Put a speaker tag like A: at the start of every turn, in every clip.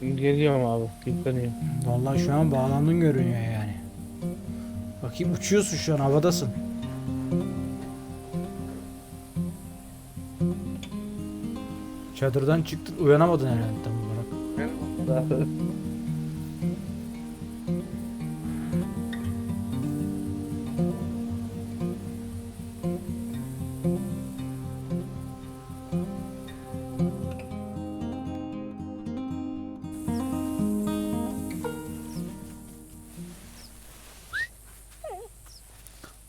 A: Geliyorum abi. Yükleniyor.
B: Vallahi şu an bağlandın görünüyor yani. Bakayım uçuyorsun şu an havadasın. Çadırdan çıktın uyanamadın herhalde tam olarak.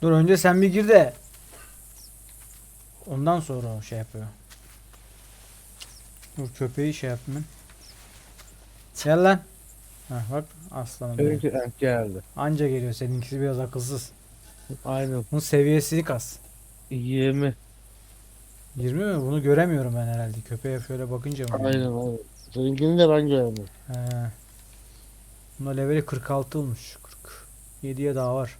B: Dur önce sen bir gir de. Ondan sonra o şey yapıyor. Dur köpeği şey yapayım. Gel lan. Heh, bak aslanım. benim.
A: Geldi.
B: Anca geliyor seninkisi biraz akılsız.
A: Aynen.
B: Bunun seviyesini kas.
A: 20.
B: 20 mi? Bunu göremiyorum ben herhalde. Köpeğe şöyle bakınca mı?
A: Aynen aynen. Seninkini de ben göremiyorum.
B: He. Bunda leveli 46 olmuş. 47'ye daha var.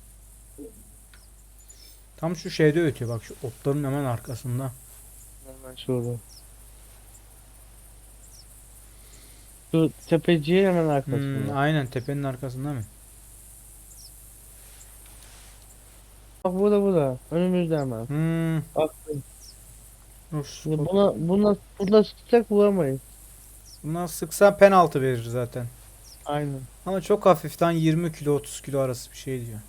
B: Tam şu şeyde ötüyor bak şu otların hemen arkasında.
A: Hemen şurada. Şu tepeciye hemen
B: Hmm,
A: arkasında.
B: aynen tepenin arkasında mı?
A: Bak burada burada. Önümüzde hemen.
B: Hmm.
A: Bak. Şimdi buna buna buna sıkacak vuramayız.
B: Buna sıksan penaltı verir zaten.
A: Aynen.
B: Ama çok hafiften 20 kilo 30 kilo arası bir şey diyor.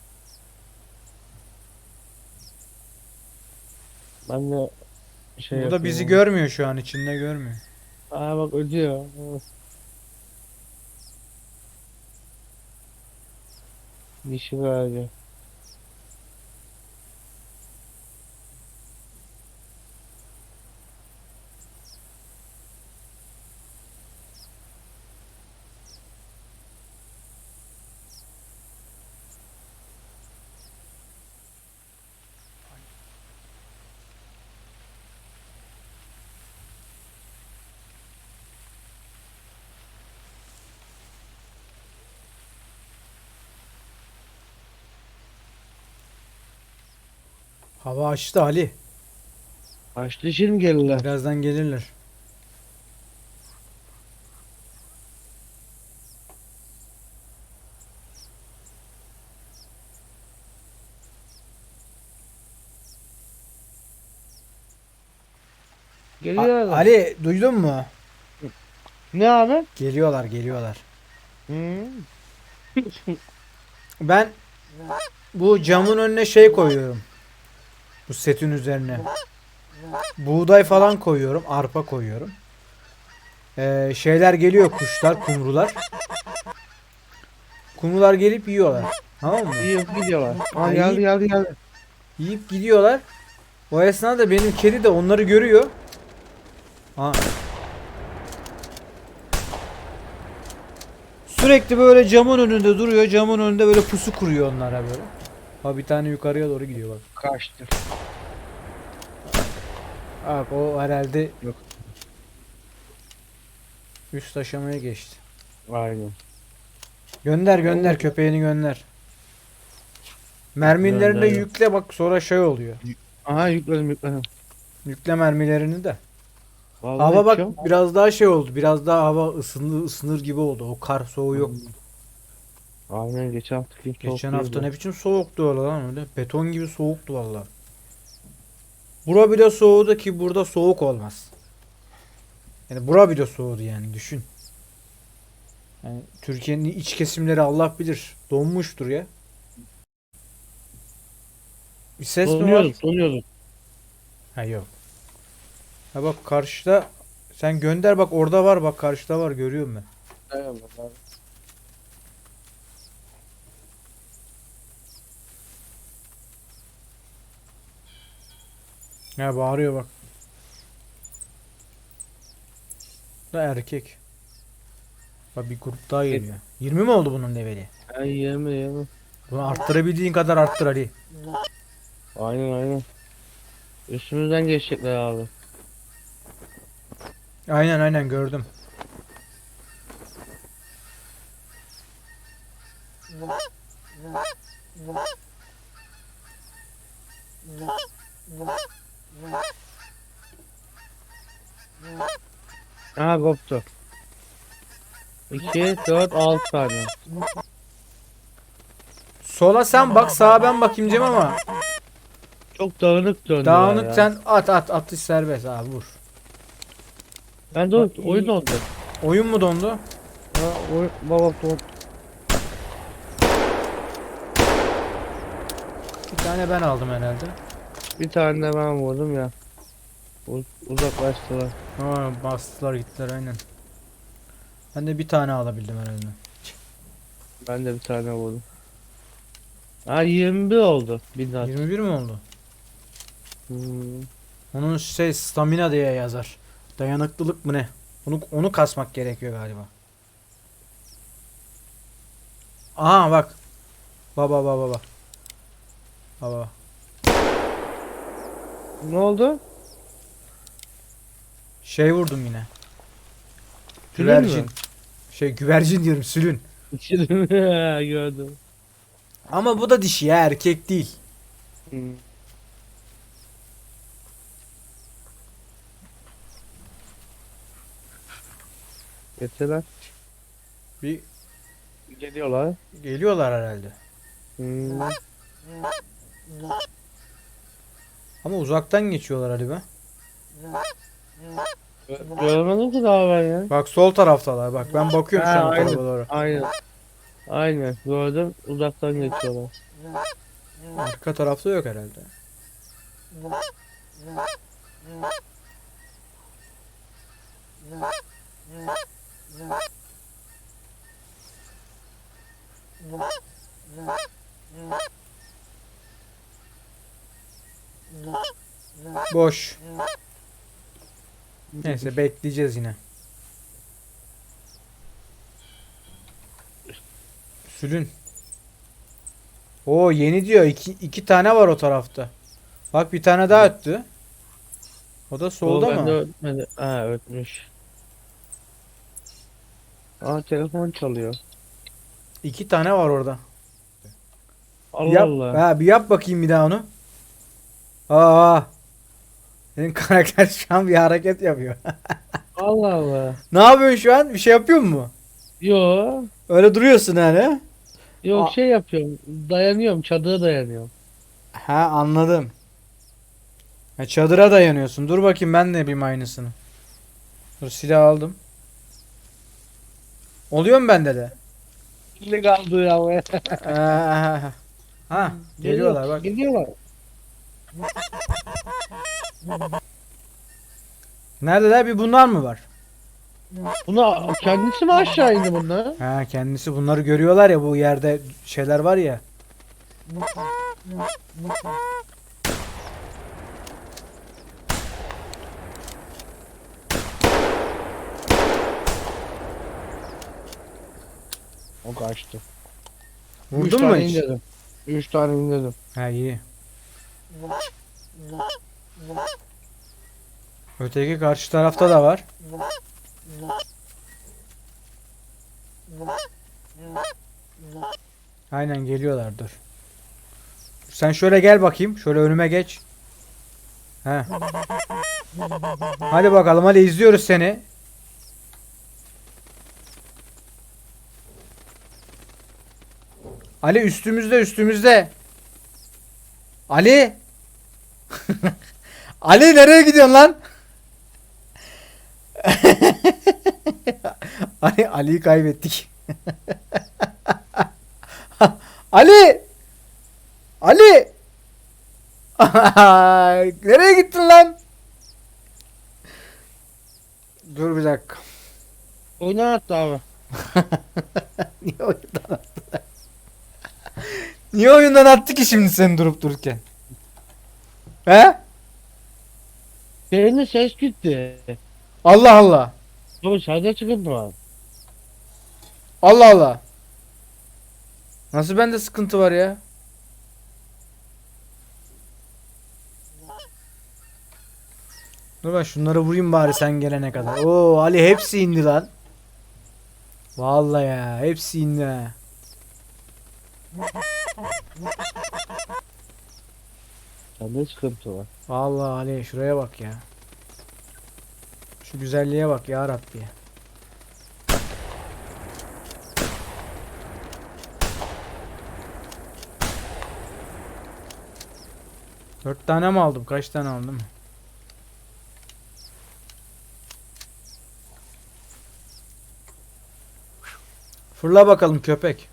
A: Ben de şey
B: Bu da bizi
A: yapıyorum.
B: görmüyor şu an içinde görmüyor.
A: Aa bak ödüyor. Dişi verdi.
B: Hava açtı Ali.
A: Kaç dişi mi gelirler?
B: Birazdan gelirler. A-
A: Geliyorlar.
B: Ali duydun mu?
A: Ne abi?
B: Geliyorlar geliyorlar.
A: Hı.
B: Ben bu camın önüne şey koyuyorum. Bu setin üzerine. Buğday falan koyuyorum. Arpa koyuyorum. Ee, şeyler geliyor kuşlar, kumrular. Kumrular gelip yiyorlar. Tamam mı?
A: İyi gidiyorlar. Aa geldi geldi geldi.
B: Yiyip gidiyorlar. O esnada benim kedi de onları görüyor. Ha. Sürekli böyle camın önünde duruyor. Camın önünde böyle pusu kuruyor onlara böyle. Ha bir tane yukarıya doğru gidiyor bak.
A: Kaçtı.
B: Bak o herhalde
A: Yok.
B: üst aşamaya geçti.
A: Aynen.
B: Gönder gönder köpeğini gönder. Mermilerini de yükle bak sonra şey oluyor.
A: Aha yükledim yükledim.
B: Yükle mermilerini de.
A: Vallahi
B: Hava bak
A: yüküyorum.
B: biraz daha şey oldu. Biraz daha hava ısınır ısınır gibi oldu. O kar soğuğu yok.
A: Aynen geçen soğuk
B: Geçen hafta ne biçim soğuktu öyle lan öyle. Beton gibi soğuktu valla. Bura bile soğudu ki burada soğuk olmaz. Yani bura bile soğudu yani düşün. Yani Türkiye'nin iç kesimleri Allah bilir. Donmuştur ya. Bir ses mi var?
A: Donuyoruz.
B: Ha yok. Ha bak karşıda sen gönder bak orada var bak karşıda var görüyorum ben.
A: Aynen.
B: Ya bağırıyor bak. Da erkek. Bak bir grup daha geliyor. 20 mi oldu bunun leveli?
A: Ay yeme yeme.
B: Bunu arttırabildiğin kadar arttır Ali.
A: Aynen aynen. Üstümüzden geçecekler abi.
B: Aynen aynen gördüm.
A: Aha koptu. 2, 4, 6 tane.
B: Sola sen bak sağa ben bakayım Cem ama
A: Çok dağınık döndü
B: dağınık
A: ya.
B: sen at at atış serbest abi vur.
A: Ben de o- oyun oldu.
B: Oyun mu dondu?
A: Ha, oyun, baba top.
B: Bir tane ben aldım herhalde.
A: Bir tane de ben vurdum ya. U- uzaklaştılar.
B: Ha, bastılar gittiler aynen. Ben de bir tane alabildim herhalde.
A: Ben de bir tane vurdum. Ha 21 oldu. Bir daha.
B: 21 mi oldu?
A: Hmm.
B: Onun şey stamina diye yazar. Dayanıklılık mı ne? Onu onu kasmak gerekiyor galiba. Aha bak. Baba baba baba. Baba.
A: Ne oldu?
B: Şey vurdum yine.
A: Sülün?
B: Güvercin. Şey güvercin diyorum sülün.
A: Gördüm.
B: Ama bu da dişi ya erkek değil.
A: Hmm. Getirler.
B: Bir
A: Geliyorlar.
B: geliyorlar herhalde.
A: Hmm.
B: Ama uzaktan geçiyorlar hadi be.
A: Gö- Görmedim ki daha ben ya.
B: Bak sol taraftalar bak ben bakıyorum şu
A: Ha,
B: an
A: aynen.
B: tarafa doğru.
A: Aynen. Aynen. Gördüm. Uzaktan geçiyorlar.
B: Arka tarafta yok herhalde. Boş. Neyse bekleyeceğiz yine. Sülün. Oo yeni diyor. İki, iki tane var o tarafta. Bak bir tane daha öttü. O da solda
A: O
B: mı?
A: ötmedi. Ha ötmüş. Aa telefon çalıyor.
B: İki tane var orada.
A: Allah
B: yap,
A: Allah.
B: Ha, bir yap bakayım bir daha onu. Aa. Senin karakter şu an bir hareket yapıyor.
A: Allah Allah.
B: ne yapıyorsun şu an? Bir şey yapıyor mu?
A: Yo.
B: Öyle duruyorsun hani.
A: Yok
B: Aa.
A: şey yapıyorum. Dayanıyorum. Çadıra dayanıyorum.
B: Ha anladım. Ha, çadıra dayanıyorsun. Dur bakayım ben de yapayım aynısını. Dur silah aldım. Oluyor mu bende de?
A: Ne kaldı ya be?
B: ha, geliyorlar bak.
A: Geliyorlar.
B: Neredeler? Bir bunlar mı var?
A: Buna kendisi mi aşağı indi bunlar?
B: Ha kendisi bunları görüyorlar ya bu yerde şeyler var ya.
A: O kaçtı. Üç
B: Vurdun mu
A: tane
B: hiç?
A: indirdim. Üç tane indirdim.
B: Ha iyi. Öteki karşı tarafta da var. Aynen geliyorlar dur. Sen şöyle gel bakayım. Şöyle önüme geç. He. Hadi bakalım hadi izliyoruz seni. Ali üstümüzde üstümüzde. Ali. Ali nereye gidiyorsun lan? Ali Ali'yi kaybettik. Ali! Ali! nereye gittin lan? Dur bir dakika.
A: Oyuna attı abi.
B: Niye oyundan attı? Niye oyundan attı ki şimdi seni durup dururken? He?
A: Senin ses gitti.
B: Allah Allah.
A: Abi sende sıkıntı var.
B: Allah Allah. Nasıl bende sıkıntı var ya? Dur ben şunları vurayım bari sen gelene kadar. Oo Ali hepsi indi lan. Vallahi ya hepsi indi ha.
A: Sende sıkıntı var.
B: Vallahi Ali şuraya bak ya. Şu güzelliğe bak ya Rabbi. Dört tane mi aldım? Kaç tane aldım? Fırla bakalım köpek.